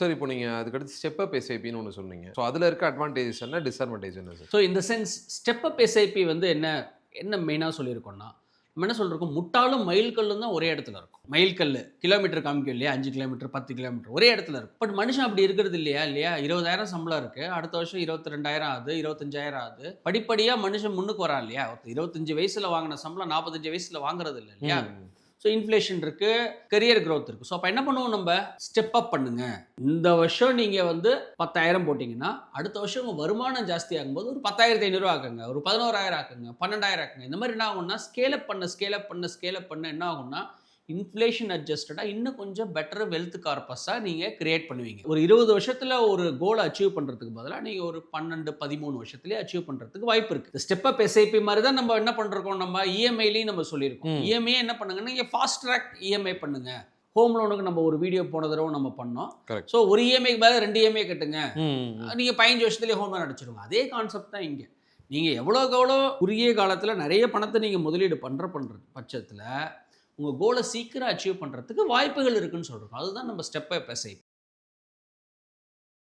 Sir இப்போ நீங்கள் அதுக்கடுத்து ஸ்டெப் அப் எஸ்ஐபின்னு ஒன்று சொன்னீங்க. ஸோ அதில் இருக்க அட்வான்டேஜஸ் என்ன டிஸ்அட்வான்டேஜ் என்ன சார் ஸோ இந்த சென்ஸ் ஸ்டெப் அப் எஸ்ஐபி வந்து என்ன என்ன மெயினாக சொல்லியிருக்கோம்னா நம்ம என்ன சொல்லிருக்கோம் முட்டாளும் மயில் கல்லும் தான் ஒரே இடத்துல இருக்கும். மயில் கல் கிலோமீட்டர் காமிக்கும் இல்லையா? அஞ்சு கிலோமீட்டர் பத்து கிலோமீட்டர் ஒரே இடத்துல இருக்கும். பட் மனுஷன் அப்படி இருக்கிறது இல்லையா? இல்லையா? இருபதாயிரம் சம்பளம் இருக்கு. அடுத்த வருஷம் இருபத்தி ரெண்டாயிரம் ஆகுது இருபத்தஞ்சாயிரம் ஆகுது. படிப்படியாக மனுஷன் முன்னுக்கு வரான் இல்லையா? இருபத்தஞ்சு வயசுல வாங்கின சம்பளம் நாற்பத்தஞ்சு வயசுல வாங்குறது இல்லை இல்லையா? ஸோ இன்ஃப்ளேஷன் இருக்குது கரியர் க்ரோத் இருக்குது ஸோ அப்போ என்ன பண்ணுவோம் நம்ம? ஸ்டெப் அப் பண்ணுங்க. இந்த வருஷம் நீங்கள் வந்து பத்தாயிரம் போட்டிங்கன்னா அடுத்த வருஷம் உங்கள் வருமானம் ஜாஸ்தி ஆகும்போது ஒரு பத்தாயிரத்தி ஐநூறுரூவா ஆக்குங்க ஒரு பதினோராயிரம் ஆக்குங்க பன்னெண்டாயிரம் ஆக்குங்க. இந்த மாதிரி என்ன ஆகும்னா ஸ்கேல் அப் பண்ண ஸ்கேல் அப் பண்ண ஸ்கேல் அப் பண்ண என்ன ஆகும்னா இன்ஃப்ளேஷன் அட்ஜஸ்டடாக இன்னும் கொஞ்சம் பெட்டர் வெல்த் கார்பஸாக நீங்கள் கிரியேட் பண்ணுவீங்க. ஒரு இருபது வருஷத்தில் ஒரு கோலை அச்சீவ் பண்ணுறதுக்கு பதிலாக நீங்கள் ஒரு பன்னெண்டு பதிமூணு வருஷத்துலேயே அச்சீவ் பண்ணுறதுக்கு வாய்ப்பு இருக்குது ஸ்டெப் அப் எஸ்ஐபி மாதிரி தான் நம்ம என்ன பண்ணுறோம் நம்ம E இஎம்ஐலையும் நம்ம சொல்லியிருக்கோம். இஎம்ஐ என்ன பண்ணுங்கன்னா நீங்கள் ஃபாஸ்ட் ட்ராக் இஎம்ஐ பண்ணுங்க. ஹோம் லோனுக்கு நம்ம ஒரு வீடியோ போன தடவை நம்ம பண்ணோம். ஸோ ஒரு இஎம்ஐக்கு மேலே ரெண்டு இஎம்ஐ கட்டுங்க. நீங்கள் பதினஞ்சு வருஷத்துலேயே ஹோம் லோன் அடிச்சிருங்க. அதே கான்செப்ட் தான் இங்கே. நீங்கள் எவ்வளோக்கு எவ்வளோ குறுகிய காலத்தில் நிறைய பணத்தை நீங்கள் முதலீடு பண்ணுற பண்ணுறது பட்சத்தில் உங்கள் கோலை சீக்கிரம் அச்சீவ் பண்ணுறதுக்கு வாய்ப்புகள் இருக்குன்னு சொல்கிறோம் அதுதான் நம்ம ஸ்டெப் பை ஸ்டெப்